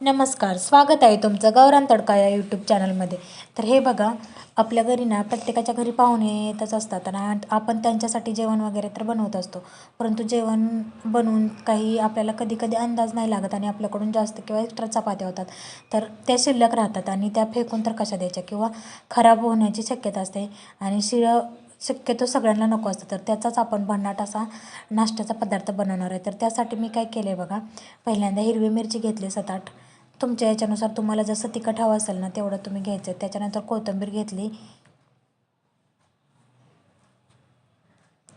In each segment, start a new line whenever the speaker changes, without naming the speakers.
नमस्कार स्वागत आहे तुमचं गौरव तडका या यूट्यूब चॅनलमध्ये तर हे बघा आपल्या घरी ना प्रत्येकाच्या घरी पाहुणे येतच असतात आणि आपण त्यांच्यासाठी जेवण वगैरे तर बनवत असतो. परंतु जेवण बनवून काही आपल्याला कधी कधी अंदाज नाही लागत आणि आपल्याकडून जास्त किंवा एक्स्ट्रा चपात्या होतात. तर त्या शिल्लक राहतात आणि त्या फेकून तर कशा द्यायच्या? किंवा खराब होण्याची शक्यता असते आणि शिळं शक्यतो सगळ्यांना नको असतं. तर त्याचाच आपण भन्नाट असा नाश्त्याचा पदार्थ बनवणार आहे. तर त्यासाठी मी काय केलं आहे बघा पहिल्यांदा हिरवी मिरची घेतली सात आठ तुमच्या याच्यानुसार तुम्हाला जसं तिखट हवं असेल ना तेवढं तुम्ही घ्यायचं. त्याच्यानंतर कोथिंबीर घेतली.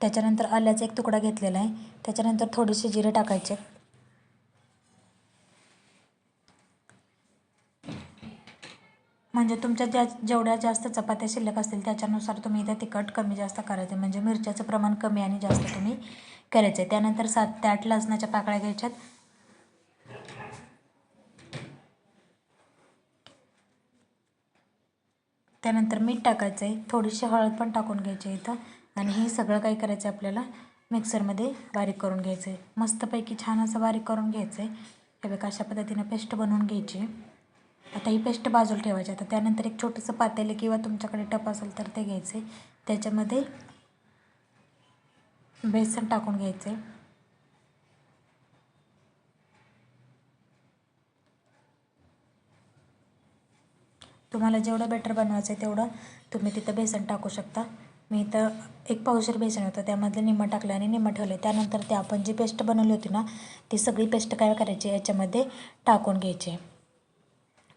त्याच्यानंतर आल्याचा एक तुकडा घेतलेला आहे. त्याच्यानंतर थोडेसे जिरे टाकायचे. म्हणजे तुमच्या ज्या जेवढ्या जास्त चपात्या शिल्लक असतील त्याच्यानुसार तुम्ही इथे तिखट कमी जास्त करायचं. म्हणजे मिरच्याचं प्रमाण कमी आणि जास्त तुम्ही करायचं. आहे त्यानंतर सात ते आठ लसणाच्या पाकळ्या घ्यायच्यात. त्यानंतर मीठ टाकायचं आहे थोडीशी हळद पण टाकून घ्यायची आहे इथं. आणि हे सगळं काय करायचं आहे आपल्याला? मिक्सरमध्ये बारीक करून घ्यायचं आहे मस्तपैकी छान असं बारीक करून घ्यायचं आहे हे बघा अशा पद्धतीनं पेस्ट बनवून घ्यायची. आता ही पेस्ट बाजूला ठेवायची. आता त्यानंतर एक छोटंसं पातेलं किंवा तुमच्याकडे टप असेल तर ते घ्यायचं आहे त्याच्यामध्ये बेसन टाकून घ्यायचं आहे तुम्हाला जेवढं बेटर बनवायचं आहे तेवढं तुम्ही तिथं बेसन टाकू शकता. मी इथं एक पावशेर बेसन होतं त्यामधलं निम्मं टाकलं आणि निम्मं ठेवलं त्यानंतर ते आपण जी पेस्ट बनवली होती ना ती सगळी पेस्ट काय करायची याच्यामध्ये टाकून घ्यायची.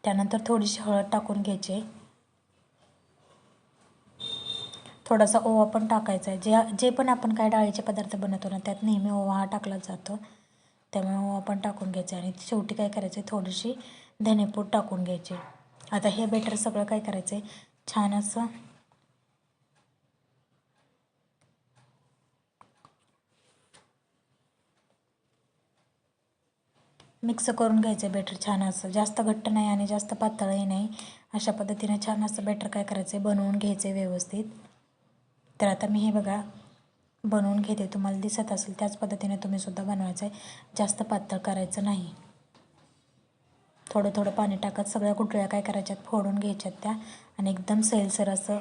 त्यानंतर थोडीशी हळद टाकून घ्यायची. थोडासा ओवा पण टाकायचा आहे. जे जे पण आपण काय डाळीचे पदार्थ बनवतो ना त्यात नेहमी ओवा हा टाकला जातो. त्यामुळे ओवा पण टाकून घ्यायचा आणि शेवटी काय करायचं आहे? थोडीशी धनेपूड टाकून घ्यायची. आता हे बेटर सगळं काय करायचं आहे छान असं. मिक्स करून घ्यायचं बेटर छान असं. जास्त घट्ट नाही आणि जास्त पातळही नाही. अशा पद्धतीने छान असं बेटर काय करायचं आहे बनवून घ्यायचं आहे व्यवस्थित. तर आता मी हे बघा बनवून घेते. तुम्हाला दिसत असेल त्याच पद्धतीने तुम्हीसुद्धा बनवायचं आहे जास्त पातळ करायचं नाही. थोडं थोडं पाणी टाकत सगळ्या गुठळ्या काय करायच्यात फोडून घ्यायच्यात त्या. आणि एकदम सैलसर असं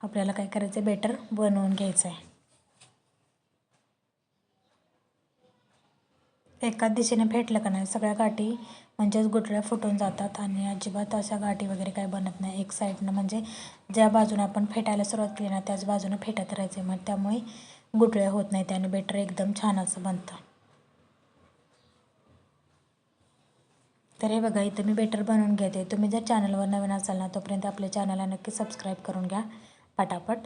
आपल्याला काय करायचं आहे बेटर बनवून घ्यायचं आहे एकाच दिशेने फेटलं का नाही सगळ्या गाठी म्हणजेच गुठळ्या फुटून जातात आणि अजिबात अशा गाठी वगैरे काय बनत नाही. एक साईडनं म्हणजे ज्या बाजूने आपण फेटायला सुरुवात केली ना त्याच बाजूनं फेटत राहायचं मग त्यामुळे गुठळ्या होत नाही त्याने बेटर एकदम छान असं बनतं. तर हे बघा इथं मी बेटर बनवून घेते. तुम्ही जर चॅनलवर नवीन असाल ना तोपर्यंत आपल्या चॅनलला नक्की सबस्क्राईब करून घ्या पटापट.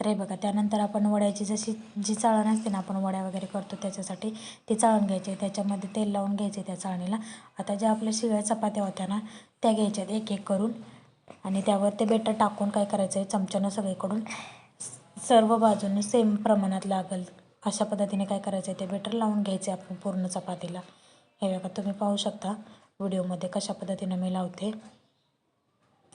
तर हे बघा त्यानंतर आपण वड्याची जशी जी चाळण असते ना आपण वड्या वगैरे करतो त्याच्यासाठी ती चाळून घ्यायची. त्याच्यामध्ये तेल लावून घ्यायचे त्या चाळणीला. आता ज्या आपल्या शिव्या चपात्या होत्या ना त्या घ्यायच्यात एक एक करून. आणि त्यावर ते बेटर टाकून काय करायचं आहे चमच्यानं सगळीकडून सर्व बाजूने सेम प्रमाणात लागेल. अशा पद्धतीने काय करायचं आहे ते बेटर लावून घ्यायचे आपण पूर्ण चपातीला. हे बघा तुम्ही पाहू शकता. व्हिडिओमध्ये कशा पद्धतीनं मी लावते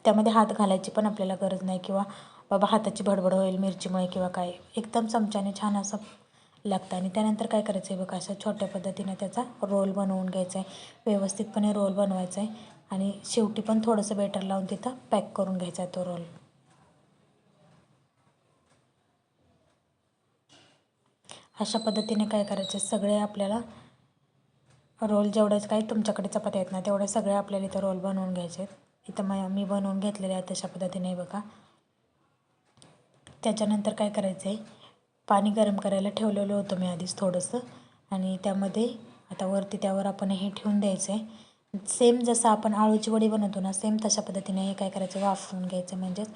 त्यामध्ये हात घालायची पण आपल्याला गरज नाही किंवा बाबा हाताची भडबड होईल मिरचीमुळे किंवा काय. एकदम चमच्याने छान असं लागतं. आणि त्यानंतर काय करायचं आहे बघा असं छोट्या पद्धतीने त्याचा रोल बनवून घ्यायचा आहे व्यवस्थितपणे रोल बनवायचा आहे आणि शेवटी पण थोडंसं बेटर लावून तिथं पॅक करून घ्यायचा आहे तो रोल. अशा पद्धतीने काय करायचं सगळे आपल्याला रोल जेवढेच काही तुमच्याकडे चपात्या आहेत ना तेवढे सगळे आपल्याला इथं रोल बनवून घ्यायचे आहेत. इथं मग मी बनवून घेतलेले आहेत तशा पद्धतीने बघा. त्याच्यानंतर काय करायचं आहे पाणी गरम करायला ठेवलेलं होतं मी आधीच थोडंसं. आणि त्यामध्ये आता वरती त्यावर आपण हे ठेवून द्यायचं आहे सेम जसं आपण आळूची वडी बनवतो ना सेम तशा पद्धतीने हे काय करायचं वाफवून घ्यायचं. म्हणजेच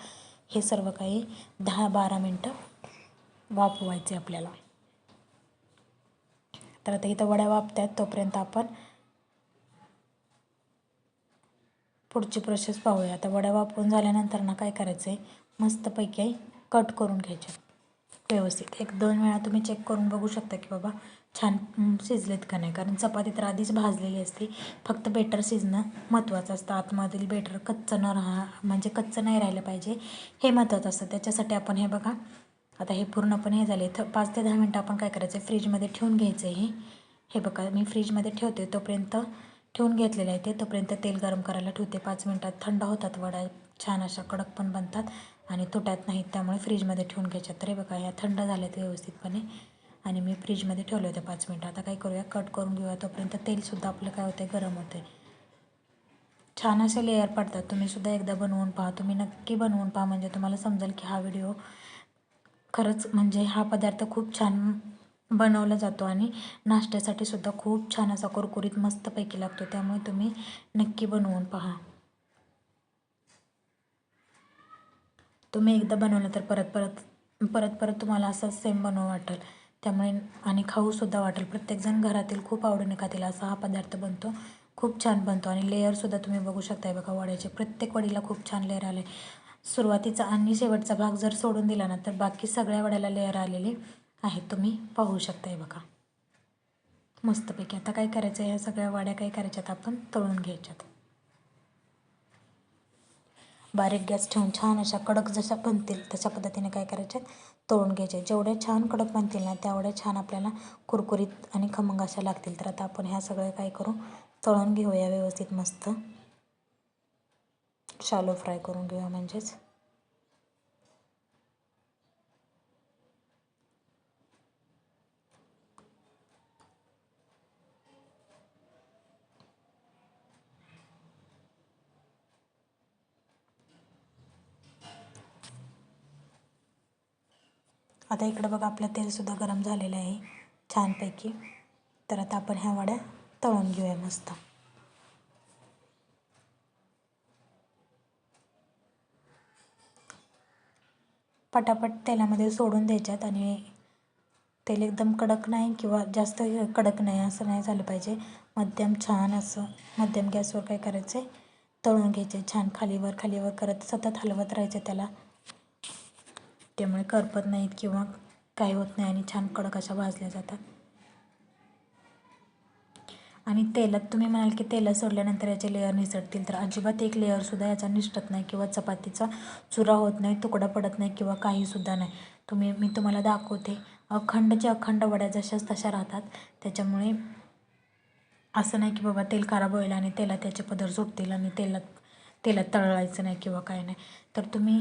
हे सर्व काही दहा बारा मिनटं वाफवायचे आपल्याला. तर आता इथं वड्या वापतात तोपर्यंत आपण पुढची प्रोसेस पाहूया. आता वड्या वापरून झाल्यानंतर ना काय करायचं आहे मस्तपैकी कट करून घ्यायचे. व्यवस्थित. एक दोन वेळा तुम्ही चेक करून बघू शकता की बाबा छान शिजलेत का नाही. कारण चपाती तर आधीच भाजलेली असते. फक्त बेटर शिजणं महत्त्वाचं असतं. आतमधील बेटर कच्चं न राहा म्हणजे कच्चं नाही राहिलं पाहिजे. हे महत्त्वाचं असतं. त्याच्यासाठी आपण हे बघा आता हे पूर्णपणे हे झाले. तर पाच ते दहा मिनटं आपण काय करायचं? आहे फ्रीजमध्ये ठेवून घ्यायचं हे. हे बघा मी फ्रीजमध्ये ठेवते. तोपर्यंत ठेवून घेतलेलं आहे ते. तोपर्यंत तेल गरम करायला ठेवते. पाच मिनटात थंड होतात वडा. छान अशा कडक पण बनतात आणि तुटत नाहीत. त्यामुळे फ्रीजमध्ये ठेवून तर हे बघा ह्या थंड झाल्यात व्यवस्थितपणे. आणि मी फ्रीजमध्ये ठेवले होते पाच मिनटं. आता काय करूया? कट करून घेऊया. तोपर्यंत तेलसुद्धा आपलं काय होतं गरम होते छान असे लेअर पडतात. तुम्ही सुद्धा एकदा बनवून पहा. तुम्ही नक्की बनवून पहा. म्हणजे तुम्हाला समजेल की हा व्हिडिओ खरंच म्हणजे हा पदार्थ खूप छान बनवला जातो आणि नाश्त्यासाठी सुद्धा खूप छान असा कुरकुरीत मस्तपैकी लागतो. त्यामुळे तुम्ही नक्की बनवून पहा. तुम्ही एकदा बनवलं तर परत परत परत परत तुम्हाला असं सेम बनवू वाटेल. त्यामुळे आणि खाऊसुद्धा वाटेल. प्रत्येकजण घरातील खूप आवडीने खातील असा हा पदार्थ बनतो. खूप छान बनतो आणि लेअरसुद्धा तुम्ही बघू शकताय बघा वड्याचे. प्रत्येक वडीला खूप छान लेअर आले. सुरुवातीचा आणि शेवटचा भाग जर सोडून दिला ना तर बाकी सगळ्या वड्याला लेअर आलेले आहेत. तुम्ही पाहू शकताय बघा. मस्तपैकी. आता काय करायचं ह्या सगळ्या वड्या काय करायच्यात? आपण तळून घ्यायच्यात. बारीक गॅस ठेवून छान अशा कडक जशा बनतील तशा पद्धतीने काय करायच्यात? तळून घ्यायचे. जेवढे छान कडक बनतील ना तेवढ्या छान आपल्याला कुरकुरीत आणि खमंग अशा लागतील. तर आता आपण ह्या सगळ्या काय करू? तळून घेऊया व्यवस्थित मस्त. शालो फ्राय करून घेऊया म्हणजेच. आता इकडं बघा आपलं तेलसुद्धा गरम झालेलं आहे छानपैकी. तर आता आपण ह्या वड्या तळून घेऊया मस्त. पटापट तेलामध्ये सोडून द्यायच्यात आणि तेल एकदम कडक नाही किंवा जास्त कडक नाही असं नाही झालं पाहिजे. मध्यम छान असं मध्यम गॅसवर काय करायचं आहे? तळून घ्यायचे छान खालीवर खालीवर करत सतत हलवत राहायचं त्याला. त्यामुळे करपत नाहीत किंवा काही होत नाही आणि छान कडक अशा भाजल्या जातात. आणि तेलात तुम्ही म्हणाल की तेलात सोडल्यानंतर याचे लेअर निसटतील. तर अजिबात एक लेअरसुद्धा याचा निसटत नाही किंवा चपातीचा चुरा होत नाही तुकडा पडत नाही किंवा काहीसुद्धा नाही. तुम्ही मी तुम्हाला दाखवते. अखंडचे अखंड वड्या जशाच तशा राहतात. त्याच्यामुळे असं नाही की बाबा तेल खराब होईल आणि तेलात त्याचे पदर सुटतील आणि तेलात तेलात तळायचं नाही किंवा काय नाही. तर तुम्ही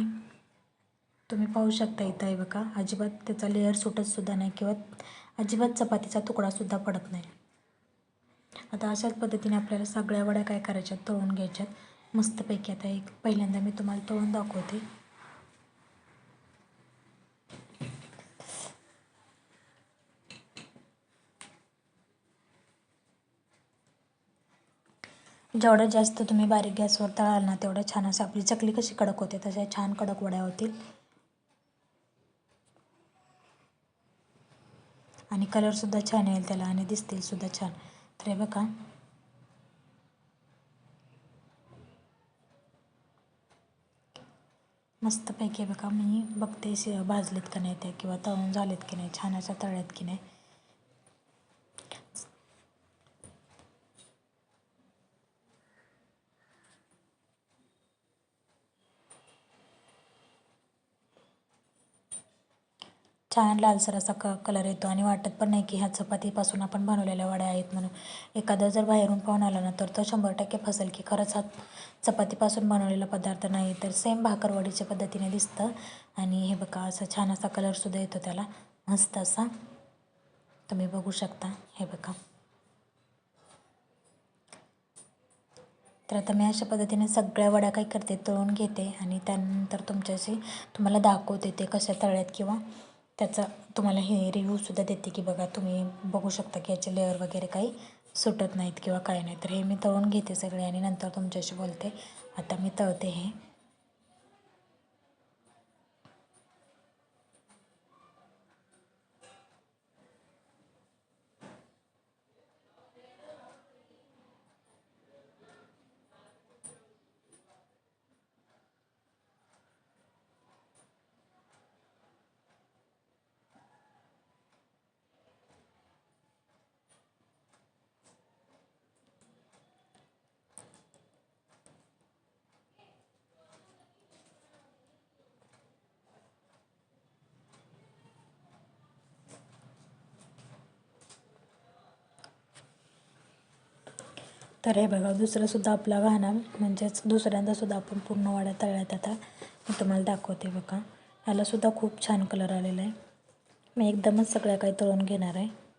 तुम्ही पाहू शकता इथं आहे बघा. अजिबात त्याचा लेअर सुटतसुद्धा नाही किंवा अजिबात चपातीचा तुकडासुद्धा पडत नाही. आता अशाच पद्धतीने आपल्याला सगळ्या वड्या काय करायच्यात तळून घ्यायच्यात. मस्तपैकी आता एक पहिल्यांदा मी तुम्हाला तळून दाखवते. जेवढं जास्त तुम्ही बारीक गॅसवर तळाल ना तेवढं छान असं आपली चकली कशी कडक होते तशा छान कडक वड्या होतील. आणि कलरसुद्धा छान येईल त्याला आणि दिसतील सुद्धा छान. तर हे बघा मस्तपैकी बघा मी बघते भाजलेत का नाही त्या किंवा तळून झालेत की नाही छान अशा तळ्यात की नाही. छान लालसर असा क कलर येतो आणि वाटत पण नाही की ह्या चपातीपासून आपण बनवलेल्या वड्या आहेत म्हणून. एखादा जर बाहेरून पाहून आला ना तर तो शंभर टक्के फसेल की खरंच हा चपातीपासून बनवलेला पदार्थ नाही तर सेम भाकरवडीच्या पद्धतीने दिसतं. आणि हे बघा असं छान असा कलरसुद्धा येतो त्याला. मस्त असा. तुम्ही बघू शकता. हे बघा. तर आता मी अशा पद्धतीने सगळ्या वड्या काय करते तळून घेते आणि त्यानंतर तुमच्याशी तुम्हाला दाखवते ते कशा तळ्यात किंवा त्याचा तुम्हाला हे रिव्ह्यूसुद्धा देते की बघा तुम्ही बघू शकता की याचे लेअर वगैरे काही सुटत नाहीत किंवा काय नाही तर हे मी तळून घेते सगळे आणि नंतर तुमच्याशी बोलते. आता मी तळते हे. तर हे बघा दुसरंसुद्धा आपला घाणा म्हणजेच दुसऱ्यांदासुद्धा आपण पूर्ण वाड्या तळ्यात आता मी तुम्हाला दाखवते बघा. यालासुद्धा खूप छान कलर आलेला आहे. मी एकदमच सगळ्या काही तळून घेणार आहे.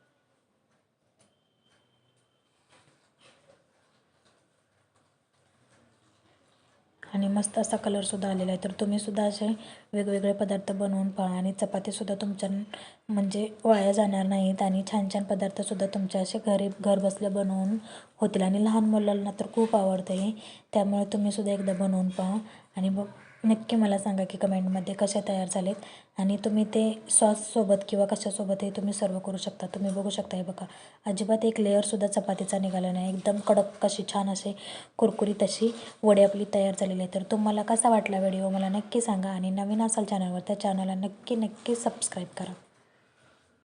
आणि मस्त असा कलरसुद्धा आलेला आहे. तर तुम्हीसुद्धा असे वेगवेगळे पदार्थ बनवून पहा आणि चपातीसुद्धा तुमच्या म्हणजे वाया जाणार नाहीत आणि छान छान पदार्थसुद्धा तुमच्या असे घरी घर बसल्या बनवून होतील. आणि लहान मुलांना तर खूप आवडतं हे त्यामुळे तुम्हीसुद्धा एकदा बनवून पहा आणि ब नक्की मला सांगा की कमेंटमध्ये कसे तयार झालेत आणि तुम्ही ते सॉससोबत किंवा कशासोबतही तुम्ही सर्व करू शकता. तुम्ही बघू शकता हे बघा. अजिबात एक लेअरसुद्धा चपातीचा निघाला नाही. एकदम कडक कशी छान असे कुरकुरीत अशी वडी आपली तयार झालेली आहे तर तुम्हाला कसा वाटला व्हिडिओ मला नक्की सांगा आणि नवीन असाल चॅनलवर त्या चॅनलला नक्की नक्की सबस्क्राईब करा.